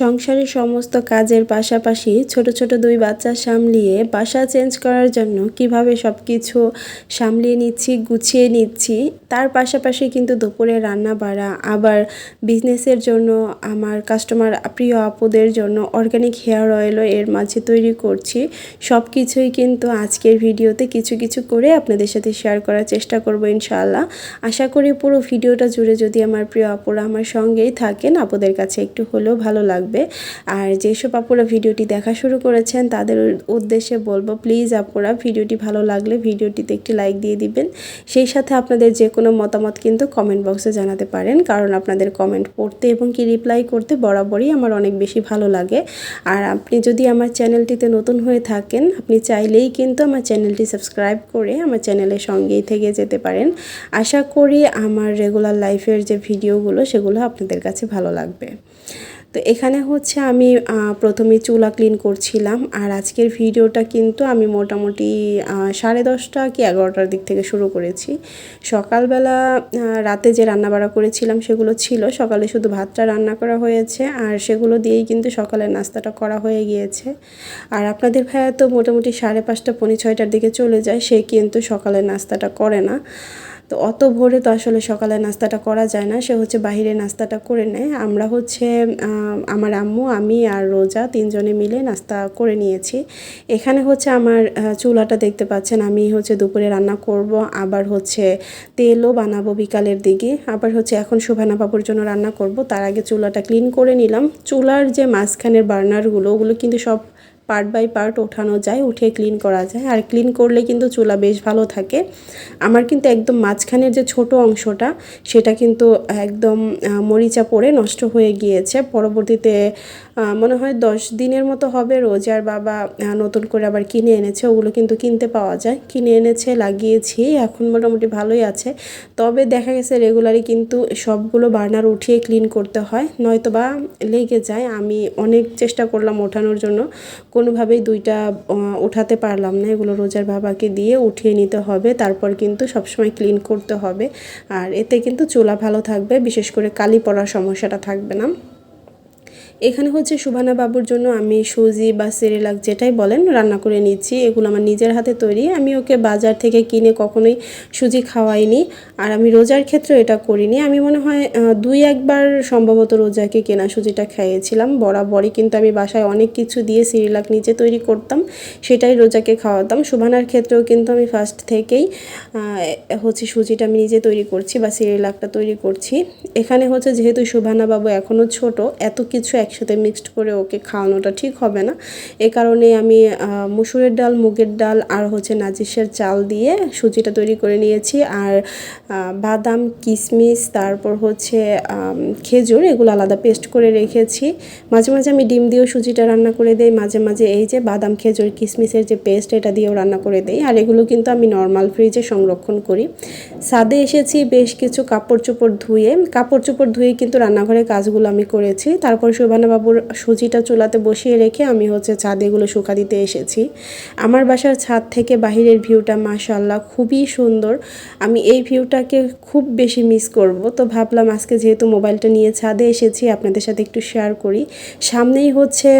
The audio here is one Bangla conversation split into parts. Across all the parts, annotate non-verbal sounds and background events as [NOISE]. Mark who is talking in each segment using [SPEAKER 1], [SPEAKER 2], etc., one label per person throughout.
[SPEAKER 1] সংসারের সমস্ত কাজের পাশাপাশি ছোট ছোট দুই বাচ্চা সামলিয়ে বাসা চেঞ্জ করার জন্য কীভাবে সব কিছু সামলিয়ে নিচ্ছি, গুছিয়ে নিচ্ছি, তার পাশাপাশি কিন্তু দুপুরে রান্না বাড়া আবার বিজনেসের জন্য আমার কাস্টমার প্রিয় আপুদের জন্য অর্গানিক হেয়ার অয়েলও এর মাঝে তৈরি করছি। সব কিছুই কিন্তু আজকের ভিডিওতে কিছু কিছু করে আপনাদের সাথে শেয়ার করার চেষ্টা করব ইনশাআল্লাহ। আশা করি পুরো ভিডিওটা জুড়ে যদি আমার প্রিয় আপুরা আমার সঙ্গেই থাকেন, আপুদের কাছে একটু হলেও ভালো লাগবে। আর যেসব আপুরা ভিডিওটি দেখা শুরু করেছেন, তাদের উদ্দেশ্যে বলব প্লিজ আপুরা, ভিডিওটি ভালো লাগলে ভিডিওটিতে একটি লাইক দিয়ে দিবেন। সেই সাথে আপনাদের যে কোনো মতামত কিন্তু কমেন্ট বক্সে জানাতে পারেন, কারণ আপনাদের কমেন্ট পড়তে এবং কি রিপ্লাই করতে বরাবরই আমার অনেক বেশি ভালো লাগে। আর আপনি যদি আমার চ্যানেলটিতে নতুন হয়ে থাকেন, আপনি চাইলেই কিন্তু আমার চ্যানেলটি সাবস্ক্রাইব করে আমার চ্যানেলের সঙ্গেই থেকে যেতে পারেন। আশা করি আমার রেগুলার লাইফের যে ভিডিওগুলো সেগুলো আপনাদের কাছে ভালো লাগবে। তো এখানে হচ্ছে আমি প্রথমে চুলা ক্লিন করছিলাম আর আজকের ভিডিওটা কিন্তু আমি মোটামুটি সাড়ে দশটা কি এগারোটার দিক থেকে শুরু করেছি। সকালবেলা রাতে যে রান্না রান্নাবাড়া করেছিলাম সেগুলো ছিল, সকালে শুধু ভাতটা রান্না করা হয়েছে আর সেগুলো দিয়েই কিন্তু সকালের নাস্তাটা করা হয়ে গিয়েছে। আর আপনাদের ভাইয়া তো মোটামুটি সাড়ে পাঁচটা পৌনে ছয়টার দিকে চলে যায়, সে কিন্তু সকালের নাস্তাটা করে না। তো অত ভোরে তো আসলে সকালে নাস্তাটা করা যায় না। সে হচ্ছে বাহিরে নাস্তাটা করে নেয়। আমরা হচ্ছে আমার আম্মু, আমি আর রোজা তিনজনে মিলে নাস্তা করে নিয়েছি। এখানে হচ্ছে আমার চুলাটা দেখতে পাচ্ছেন। আমি হচ্ছে দুপুরে রান্না করব, আবার হচ্ছে তেলও বানাবো বিকালের দিকে। আবার হচ্ছে এখন শোভানা বাবুর জন্য রান্না করব। তার আগে চুলাটা ক্লিন করে নিলাম। চুলার যে মাঝখানের বার্নারগুলো, ওগুলো কিন্তু সব পার্ট বাই পার্ট ওঠানো যায়, উঠে ক্লিন করা যায়। আর ক্লিন করলে কিন্তু চুলা বেশ ভালো থাকে। আমার কিন্তু একদম মাঝখানের যে ছোট অংশটা, সেটা কিন্তু একদম মরিচা পড়ে নষ্ট হয়ে গিয়েছে। পরবর্তীতে মনে হয় দশ দিনের মতো হবে রোজার বাবা নতুন করে আবার কিনে এনেছে, ওগুলো কিন্তু কিনতে পাওয়া যায়। কিনে এনেছে, লাগিয়েছি, এখন মোটামুটি ভালোই আছে। তবে দেখা গেছে রেগুলারই কিন্তু সবগুলো বার্নার উঠিয়ে ক্লিন করতে হয় নয়তো বা লেগে যায়। আমি অনেক চেষ্টা করলাম ওঠানোর জন্য, কোনোভাবেই দুইটা উঠাতে পারলাম না। এগুলো রোজার বাবাকে দিয়ে উঠিয়ে নিতে হবে, তারপর কিন্তু সবসময় ক্লিন করতে হবে। আর এতে কিন্তু চুলা ভালো থাকবে, বিশেষ করে কালি পড়ার সমস্যাটা থাকবে না। এখানে হচ্ছে সুভানা বাবুর জন্য আমি সুজি বা সেরেলাক যেটাই বলেন রান্না করে নিচ্ছি। এগুলো আমার নিজের হাতে তৈরি। আমি ওকে বাজার থেকে কিনে কখনোই সুজি খাওয়াইনি। আর আমি রোজার ক্ষেত্রে এটা করিনি। আমি মনে হয় দুই একবার সম্ভবত রোজাকে কেনা সুজিটা খাইয়েছিলাম। বরাবরই কিন্তু আমি বাসায় অনেক কিছু দিয়ে সিরিলাক নিজে তৈরি করতাম, সেটাই রোজাকে খাওয়াতাম। সুভানার ক্ষেত্রেও কিন্তু আমি ফার্স্ট থেকেই হচ্ছে সুজিটা আমি নিজে তৈরি করছি বা সিরিলাকটা তৈরি করছি। এখানে হচ্ছে যেহেতু সুভানা বাবু এখনও ছোট, এত কিছু একসাথে মিক্সড করে ওকে খাওয়ানোটা ঠিক হবে না। এ কারণে আমি মুসুরের ডাল, মুগের ডাল আর হচ্ছে নাজিসের চাল দিয়ে সুজিটা তৈরি করে নিয়েছি। আর বাদাম, কিশমিশ, তারপর হচ্ছে খেজুর এগুলো আলাদা পেস্ট করে রেখেছি। মাঝে মাঝে আমি ডিম দিয়েও সুজিটা রান্না করে দেই। মাঝে মাঝে এই যে বাদাম, খেজুর, কিশমিশের যে পেস্ট এটা দিয়েও রান্না করে দেই। আর এগুলো কিন্তু আমি নর্মাল ফ্রিজে সংরক্ষণ করি। সাদে এসেছি, বেশ কিছু কাপড় চোপড় ধুয়ে। কাপড় চোপড় ধুয়ে কিন্তু রান্নাঘরের কাজগুলো আমি করেছি। তারপর বাবুর সুজিটা চুলাতে বসিয়ে রেখে আমি হচ্ছে ছাদেগুলো শুকা দিতে এসেছি। আমার বাসার ছাদ থেকে বাহিরের ভিউটা মাশাল্লাহ খুবই সুন্দর। আমি এই ভিউটাকে খুব বেশি মিস করব। তো ভাবলাম আজকে যেহেতু মোবাইলটা নিয়ে ছাদে এসেছি, আপনাদের সাথে একটু শেয়ার করি। সামনেই হচ্ছে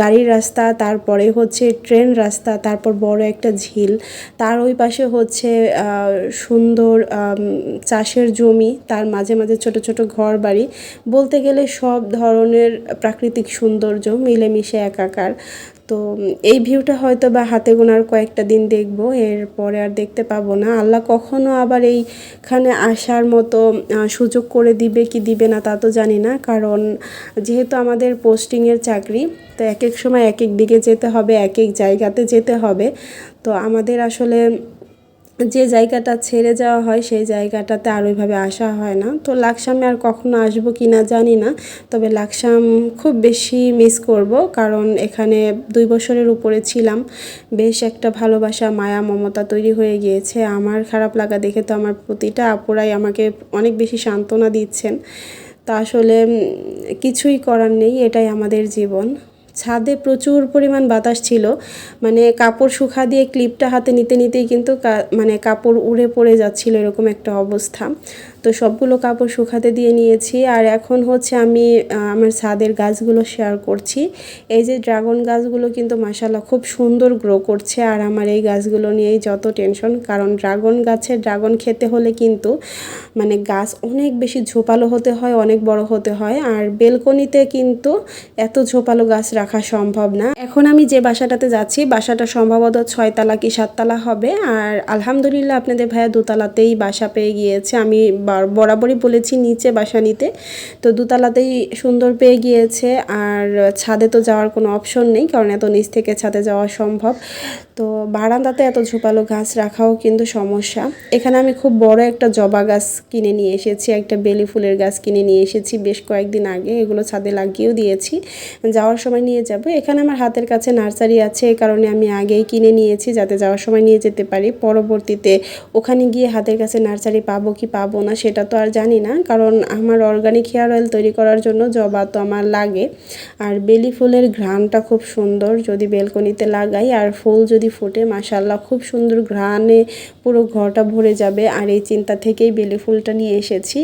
[SPEAKER 1] গাড়ির রাস্তা, তারপরে হচ্ছে ট্রেন রাস্তা, তারপর বড় একটা ঝিল। তার ওই পাশে হচ্ছে সুন্দর চাষের জমি, তার মাঝে মাঝে ছোট ছোট ঘর বাড়ি বলতে গেলে সব ধরনের প্রাকৃতিক সৌন্দর্য মিলেমিশে একাকার। তো এই ভিউটা হয়তো বা হাতে গোনার কয়েকটা দিন দেখব, এরপরে আর দেখতে পাবো না। আল্লাহ কখনো আবার এইখানে আসার মতো সুযোগ করে দিবে কি দিবে না তা তো জানি না, কারণ যেহেতু আমাদের পোস্টিংয়ের চাকরি, তো এক এক সময় এক এক দিকে যেতে হবে এক এক জায়গাতে যেতে হবে। তো আমাদের আসলে যে জায়গাটা ছেড়ে যাওয়া হয় সেই জায়গাটাতে আর ওইভাবে আসা হয় না। তো লাকসামে আর কখনো আসব কি না জানি না, তবে লাকসাম খুব বেশি মিস করব কারণ এখানে দুই বছরের উপরে ছিলাম। বেশ একটা ভালোবাসা, মায়া, মমতা তৈরি হয়ে গিয়েছে। আমার খারাপ লাগা দেখে তো আমার প্রতিটা আপুরাই আমাকে অনেক বেশি সান্ত্বনা দিচ্ছেন। তা আসলে কিছুই করার নেই, এটাই আমাদের জীবন। ছাদে প্রচুর পরিমাণ বাতাস ছিল। মানে কাপড় শুকা দিয়ে ক্লিপটা হাতে নিতে নিতেই কিন্তু মানে কাপড় উড়ে পড়ে যাচ্ছিল এরকম একটা অবস্থা। তো সবগুলো কাপড় শুকাতে দিয়ে নিয়েছি। আর এখন হচ্ছে আমি আমার ছাদের গাছগুলো শেয়ার করছি। এই যে ড্রাগন গাছগুলো কিন্তু মাসাল্লাহ খুব সুন্দর গ্রো করছে। আর আমার এই গাছগুলো নিয়েই যত টেনশন কারণ ড্রাগন গাছে ড্রাগন খেতে হলে কিন্তু মানে গাছ অনেক বেশি ঝোপালো হতে হয়, অনেক বড় হতে হয়। আর বেলকনিতে কিন্তু এত ঝোপালো গাছ রাখা সম্ভব না। এখন আমি যে বাসাটাতে যাচ্ছি, বাসাটা সম্ভবত ছয়তলা কি সাততলা হবে। আর আলহামদুলিল্লাহ আপনাদের ভাইয়া দোতলাতেই বাসা পেয়ে গিয়েছে। আমি বরাবরই বলেছি নিচে বাসা নিতে। তো দুতলাতেই সুন্দর পেয়ে গিয়েছে। আর ছাদে তো যাওয়ার কোনো অপশন নেই, কারণ এত নিচ থেকে ছাদে যাওয়া সম্ভব। তো বারান্দাতে এত ঝোপালো গাছ রাখাও কিন্তু সমস্যা। এখানে আমি খুব বড় একটা জবা গাছ কিনে নিয়ে এসেছি, একটা বেলি ফুলের গাছ কিনে নিয়ে এসেছি বেশ কয়েকদিন আগে। এগুলো ছাদে লাগিয়েও দিয়েছি। যাওয়ার সময় নিয়ে যাব। এখানে আমার হাতের কাছে নার্সারি আছে এই কারণে আমি আগেই কিনে নিয়েছি, যাতে যাওয়ার সময় নিয়ে যেতে পারি। পরবর্তীতে ওখানে গিয়ে হাতের কাছে নার্সারি পাবো কি পাবো না সেটা তো আর জানি না। কারণ আমার অর্গানিক হেয়ার অয়েল তৈরি করার জন্য জবা তো আমার লাগে। আর বেলি ফুলের ঘ্রাণটা খুব সুন্দর যদি বেলকনিতে লাগাই। আর ফুল যদি ফোটে মাসাল্লাহ খুব সুন্দর ঘ্রাণে পুরো ঘরটা ভরে যাবে। আর এই চিন্তা থেকেই বেলি ফুলটা নিয়ে এসেছি।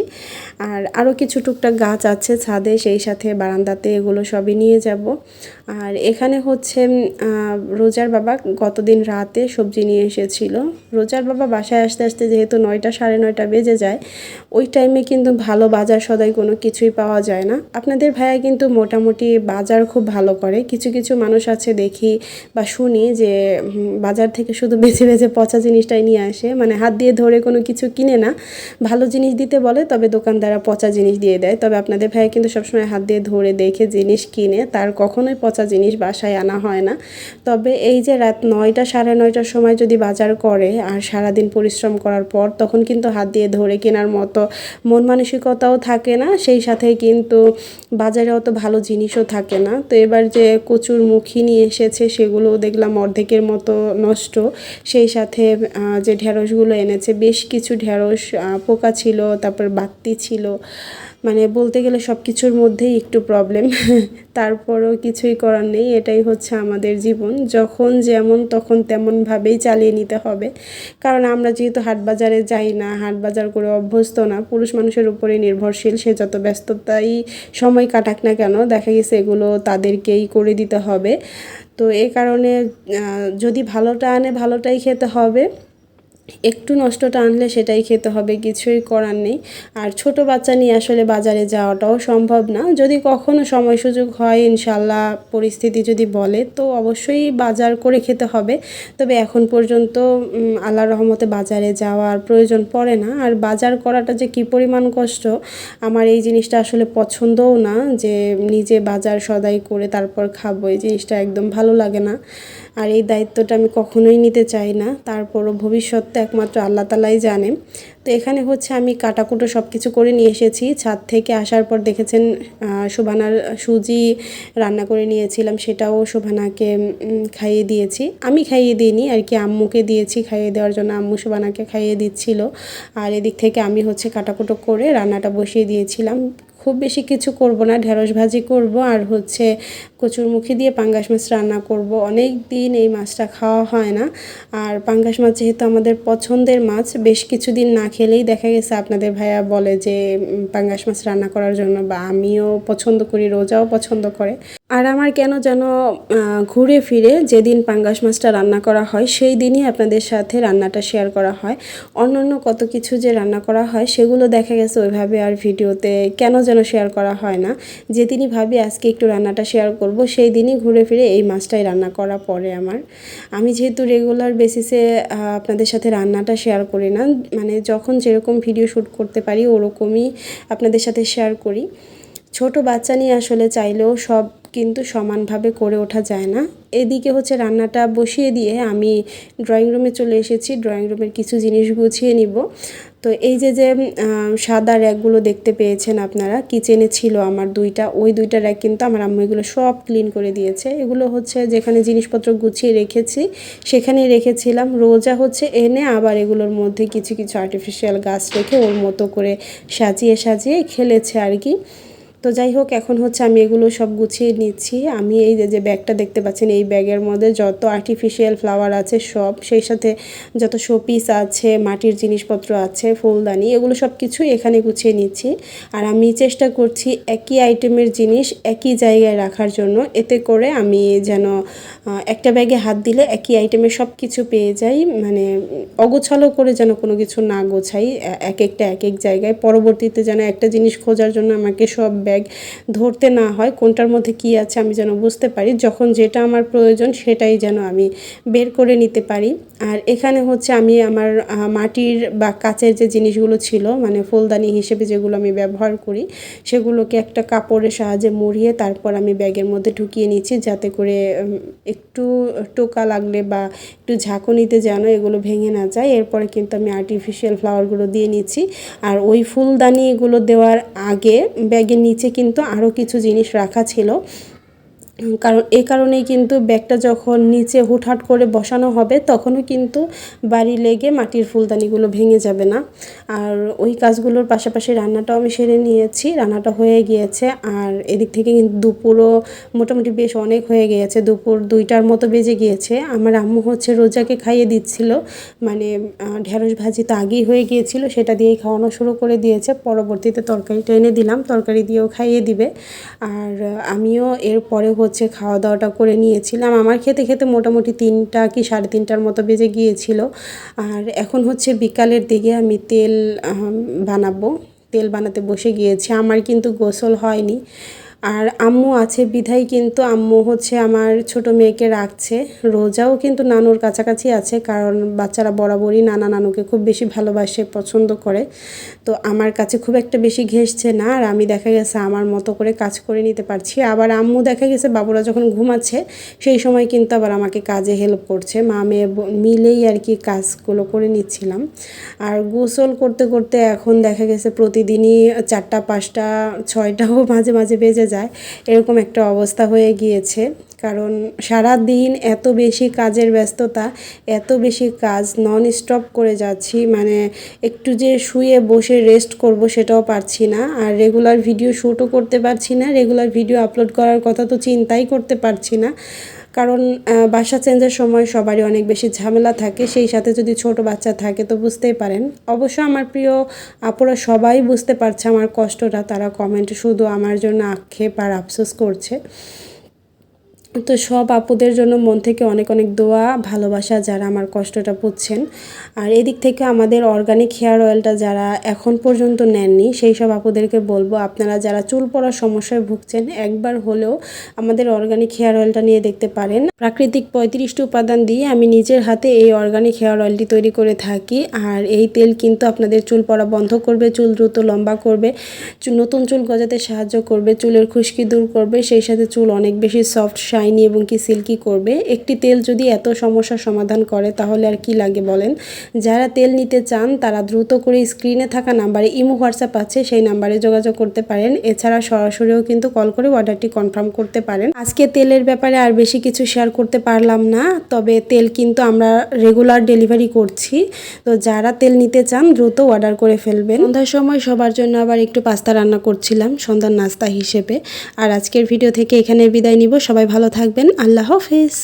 [SPEAKER 1] আর আরও কিছু টুকটাক গাছ আছে ছাদে, সেই সাথে বারান্দাতে এগুলো সবই নিয়ে যাব। আর এখানে হচ্ছে রোজার বাবা গতদিন রাতে সবজি নিয়ে এসেছিল। রোজার বাবা বাসায় আসতে আসতে যেহেতু নয়টা, সাড়ে নয়টা বেজে যায় ওই টাইমে কিন্তু ভালো বাজার সদাই কোনো কিছুই পাওয়া যায় না। আপনাদের ভাইয়া কিন্তু মোটামুটি বাজার খুব ভালো করে। কিছু কিছু মানুষ আছে দেখি বা শুনি যে বাজার থেকে শুধু বেছে বেছে পচা জিনিসটাই নিয়ে আসে। মানে হাত দিয়ে ধরে কোনো কিছু কিনে না। ভালো জিনিস দিতে বলে, তবে দোকানদাররা পচা জিনিস দিয়ে দেয়। তবে আপনাদের ভাইয়া কিন্তু সবসময় হাত দিয়ে ধরে দেখে জিনিস কিনে, তার কখনোই পচা জিনিস বাসায় আনা হয় না। তবে এই যে রাত নয়টা সাড়ে নয়টার সময় যদি বাজার করে, আর সারাদিন পরিশ্রম করার পর, তখন কিন্তু হাত দিয়ে ধরে কেনার মতো। মন মানসিকতাও থাকে না, সেই সাথে কিন্তু বাজারে অত ভালো জিনিসও থাকে না। তো এবার যে কচুর মুখী নিয়ে এসেছে সেগুলো দেখলাম অর্ধেকের মতো নষ্ট। সেই সাথে যে ঢেঁড়সগুলো এনেছে, বেশ কিছু ঢেঁড়স পোকা ছিল, তারপর বাত্তি ছিল। মানে বলতে গেলে সব কিছুর মধ্যেই একটু প্রবলেম [LAUGHS] তারপরও কিছুই করার নেই, এটাই হচ্ছে আমাদের জীবন। যখন যেমন তখন তেমনভাবেই চালিয়ে নিতে হবে। কারণ আমরা যেহেতু হাট বাজারে যাই না হাট বাজার করে অভ্যস্ত না, পুরুষ মানুষের উপরে নির্ভরশীল, সে যত ব্যস্ততাই সময় কাটাক না কেন, দেখা গেছে এগুলো তাদেরকেই করে দিতে হবে। তো এই কারণে যদি ভালোটা আনে, ভালোটাই খেতে হবে। একটু নষ্টটা আনলে সেটাই খেতে হবে, কিছুই করার নেই। আর ছোট বাচ্চা নিয়ে আসলে বাজারে যাওয়াটাও সম্ভব না। যদি কখনো সময় সুযোগ হয় ইনশাল্লাহ পরিস্থিতি যদি বলে, তো অবশ্যই বাজার করে খেতে হবে। তবে এখন পর্যন্ত আল্লাহ রহমতে বাজারে যাওয়ার প্রয়োজন পড়ে না। আর বাজার করাটা যে কী পরিমাণ কষ্ট, আমার এই জিনিসটা আসলে পছন্দও না যে নিজে বাজার সদাই করে তারপর খাব। এই জিনিসটা একদম ভালো লাগে না। আর এই দায়িত্বটা আমি কখনোই নিতে চাই না। তারপরও ভবিষ্যৎটা একমাত্র আল্লাহ তালাই জানে তো এখানে হচ্ছে আমি কাটাকুটো সব কিছু করে নিয়ে এসেছি। ছাদ থেকে আসার পর দেখেছেন শোভানার সুজি রান্না করে নিয়েছিলাম। সেটাও শোভানাকে খাইয়ে দিয়েছি। আমি খাইয়ে দিইনি, আর কি আম্মুকে দিয়েছি। খাইয়ে দেওয়ার জন্য আম্মু শোভানাকে খাইয়ে দিচ্ছিল। আর এদিক থেকে আমি হচ্ছে কাটাকুটো করে রান্নাটা বসিয়ে দিয়েছিলাম। খুব বেশি কিছু করব না, ঢেঁড়স ভাজি করব আর হচ্ছে কচুর কচুরমুখী দিয়ে পাঙ্গাস মাছ রান্না করব। অনেক দিন এই মাছটা খাওয়া হয় না। আর পাঙ্গাস মাছ যেহেতু আমাদের পছন্দের মাছ, বেশ কিছুদিন না খেলেই দেখা গেছে আপনাদের ভাইয়া বলে যে পাঙ্গাস মাছ রান্না করার জন্য বা আমিও পছন্দ করি, রোজাও পছন্দ করে। আর আমার কেন যেন ঘুরে ফিরে যেদিন পাঙ্গাস মাছটা রান্না করা হয়, সেই দিনই আপনাদের সাথে রান্নাটা শেয়ার করা হয়। অন্যান্য কত কিছু যে রান্না করা হয়, সেগুলো দেখা গেছে ওইভাবে আর ভিডিওতে কেন যেন শেয়ার করা হয় না। যেদিনই ভাবি আজকে একটু রান্নাটা শেয়ার করব, সেই দিনই ঘুরে ফিরে এই মাছটাই রান্না করা পড়ে আমার। আমি যেহেতু রেগুলার বেসিসে আপনাদের সাথে রান্নাটা শেয়ার করি না মানে যখন যেরকম ভিডিও শ্যুট করতে পারি, ওরকমই আপনাদের সাথে শেয়ার করি। ছোট বাচ্চা নিয়ে আসলে চাইলেও সব কিন্তু সমানভাবে করে ওঠা যায় না। এদিকে হচ্ছে রান্নাটা বসিয়ে দিয়ে আমি ড্রয়িং রুমে চলে এসেছি ড্রয়িং রুমের কিছু জিনিস গুছিয়ে নিব। তো এই যে যে সাদা র্যাকগুলো দেখতে পেয়েছেন আপনারা কিচেনে ছিল আমার দুইটা, ওই দুইটা র্যাক কিন্তু আমার আম্মু এগুলো সব ক্লিন করে দিয়েছে। এগুলো হচ্ছে যেখানে জিনিসপত্র গুছিয়ে রেখেছি, সেখানেই রেখেছিলাম। রোজা হচ্ছে এনে আবার এগুলোর মধ্যে কিছু কিছু আর্টিফিশিয়াল গাছ রেখে ওর মতো করে সাজিয়ে সাজিয়ে খেলেছে আর কি। তো যাই হোক, এখন হচ্ছে আমি এগুলো সব গুছিয়ে নিচ্ছি। আমি এই যে ব্যাগটা দেখতে পাচ্ছেন, এই ব্যাগের মধ্যে যত আর্টিফিশিয়াল ফ্লাওয়ার আছে সব, সেই সাথে যত শোপিস আছে, মাটির জিনিসপত্র আছে, ফুলদানি, এগুলো সব কিছুই এখানে গুছিয়ে নিচ্ছি। আর আমি চেষ্টা করছি একই আইটেমের জিনিস একই জায়গায় রাখার জন্য। এতে করে আমি যেন একটা ব্যাগে হাত দিলে একই আইটেমের সব কিছু পেয়ে যাই। মানে অগোছালো করে যেন কোনো কিছু না গোছাই এক একটা এক এক জায়গায়। পরবর্তীতে যেন একটা জিনিস খোঁজার জন্য আমাকে সব ব্যাগ ধরতে না হয়, কোনটার মধ্যে কি আছে আমি যেন বুঝতে পারি। যখন যেটা আমার প্রয়োজন সেটাই যেন আমি বের করে নিতে পারি। আর এখানে হচ্ছে আমি আমার মাটির বা কাচের যে জিনিসগুলো ছিল মানে ফুলদানি হিসেবে যেগুলো আমি ব্যবহার করি, সেগুলোকে একটা কাপড়ের সাহায্যে মুড়িয়ে তারপর আমি ব্যাগের মধ্যে ঢুকিয়ে নিচ্ছি, যাতে করে একটু টোকা লাগলে বা একটু ঝাঁকুনিতে যেন এগুলো ভেঙে না যায়। এরপরে কিন্তু আমি আর্টিফিশিয়াল ফ্লাওয়ারগুলো দিয়ে নিচ্ছি। আর ওই ফুলদানি এগুলো দেওয়ার আগে ব্যাগের নিচে কিন্তু আরও কিছু জিনিস রাখা ছিল। কারণ, এই কারণেই কিন্তু ব্যাগটা যখন নিচে হুটহাট করে বসানো হবে, তখনও কিন্তু বাড়ি লেগে মাটির ফুলদানিগুলো ভেঙে যাবে না। আর ওই কাজগুলোর পাশাপাশি রান্নাটাও আমি সেরে নিয়েছি, রান্নাটা হয়ে গিয়েছে। আর এদিক থেকে কিন্তু দুপুরও মোটামুটি বেশ অনেক হয়ে গিয়েছে, দুপুর দুইটার মতো বেজে গিয়েছে। আমার আম্মু হচ্ছে রোজাকে খাইয়ে দিচ্ছিল মানে ঢেঁড়স ভাজি তো আগেই হয়ে গিয়েছিল, সেটা দিয়েই খাওয়ানো শুরু করে দিয়েছে। পরবর্তীতে তরকারিটা এনে দিলাম, তরকারি দিয়েও খাইয়ে দিবে। আর আমিও এরপরে হচ্ছে খাওয়া দাওয়াটা করে নিয়েছিলাম। আমার খেতে খেতে মোটামুটি তিনটা কি সাড়ে তিনটার মতো বেজে গিয়েছিল। আর এখন হচ্ছে বিকালের দিকে আমি তেল বানাবো। তেল বানাতে বসে গিয়েছি। আমার কিন্তু গোসল হয়নি। আর আম্মু আছে, বিধাই কিন্তু আম্মু হচ্ছে আমার ছোট মেয়েকে রাখছে। রোজাও কিন্তু নানুর কাছাকাছি আছে, কারণ বাচ্চারা বরাবরই নানা নানুকে খুব বেশি ভালোবাসে, পছন্দ করে। তো আমার কাছে খুব একটা বেশি ঘেসছে না, আর আমি দেখা গেছে আমার মতো করে কাজ করে নিতে পারছি। আবার আম্মু দেখা গেছে বাবুরা যখন ঘুমাচ্ছে, সেই সময় কিন্তু আবার আমাকে কাজে হেল্প করছে। মা, মেয়ে মিলেই আর কি কাজগুলো করে নিচ্ছিলাম। আর গোসল করতে করতে এখন দেখা গেছে প্রতিদিনই চারটা, পাঁচটা, ছয়টাও মাঝে মাঝে বেজে যায়। এরকম একটা অবস্থা হয়ে গিয়েছে। কারণ সারা দিন এত বেশি কাজের ব্যস্ততা, এত বেশি কাজ নন স্টপ করে যাচ্ছি মানে একটু যে শুয়ে বসে রেস্ট করব সেটাও পারছি না। আর রেগুলার ভিডিও শ্যুটও করতে পারছি না। রেগুলার ভিডিও আপলোড করার কথা তো চিন্তাই করতে পারছি না। কারণ বাসা চেঞ্জের সময় সবারই অনেক বেশি ঝামেলা থাকে, সেই সাথে যদি ছোট বাচ্চা থাকে তো বুঝতেই পারেন। অবশ্য আমার প্রিয় আপুরা সবাই বুঝতে পারছে আমার কষ্টটা, তারা কমেন্টে শুধু আমার জন্য আক্ষেপ আর আফসোস করছে। তো সব আপুদের জন্য মন থেকে অনেক অনেক দোয়া, ভালোবাসা যারা আমার কষ্টটা বুঝছেন। আর এদিক থেকে আমাদের অর্গানিক হেয়ার অয়েলটা যারা এখন পর্যন্ত নেননি, সেই সব আপুদেরকে বলব, আপনারা যারা চুল পড়ার সমস্যায় ভুগছেন, একবার হলেও আমাদের অর্গানিক হেয়ার অয়েলটা নিয়ে দেখতে পারেন। প্রাকৃতিক পঁয়ত্রিশটি উপাদান দিয়ে আমি নিজের হাতে এই অর্গানিক হেয়ার অয়েলটি তৈরি করে থাকি। আর এই তেল কিন্তু আপনাদের চুল পড়া বন্ধ করবে, চুল দ্রুত লম্বা করবে নতুন চুল গজাতে সাহায্য করবে, চুলের খুশকি দূর করবে, সেই সাথে চুল অনেক বেশি সফট শাইনি এবং কি সিল্কি করবে? একটি তেল যদি এত সমস্যার সমাধান করে, তাহলে আর কি লাগে বলেন? যারা তেল নিতে চান, তারা দ্রুত করে স্ক্রিনে থাকা নাম্বারে ইমো, হোয়াটসঅ্যাপ আছে, সেই নাম্বারে যোগাযোগ করতে পারেন। এছাড়া সরাসরিও কিন্তু কল করে অর্ডারটি কনফার্ম করতে পারেন। আজকে তেলের ব্যাপারে আর বেশি কিছু শেয়ার করতে পারলাম না, তবে তেল কিন্তু আমরা রেগুলার ডেলিভারি করছি। তো যারা তেল নিতে চান, দ্রুত অর্ডার করে ফেলবেন। সন্ধ্যার সময় সবার জন্য আবার একটু পাস্তা রান্না করছিলাম, সন্ধ্যার নাস্তা হিসেবে। আর আজকের ভিডিও থেকে এখানে বিদায় নিব। সবাই ভালো থাকবেন আল্লাহ হাফিজ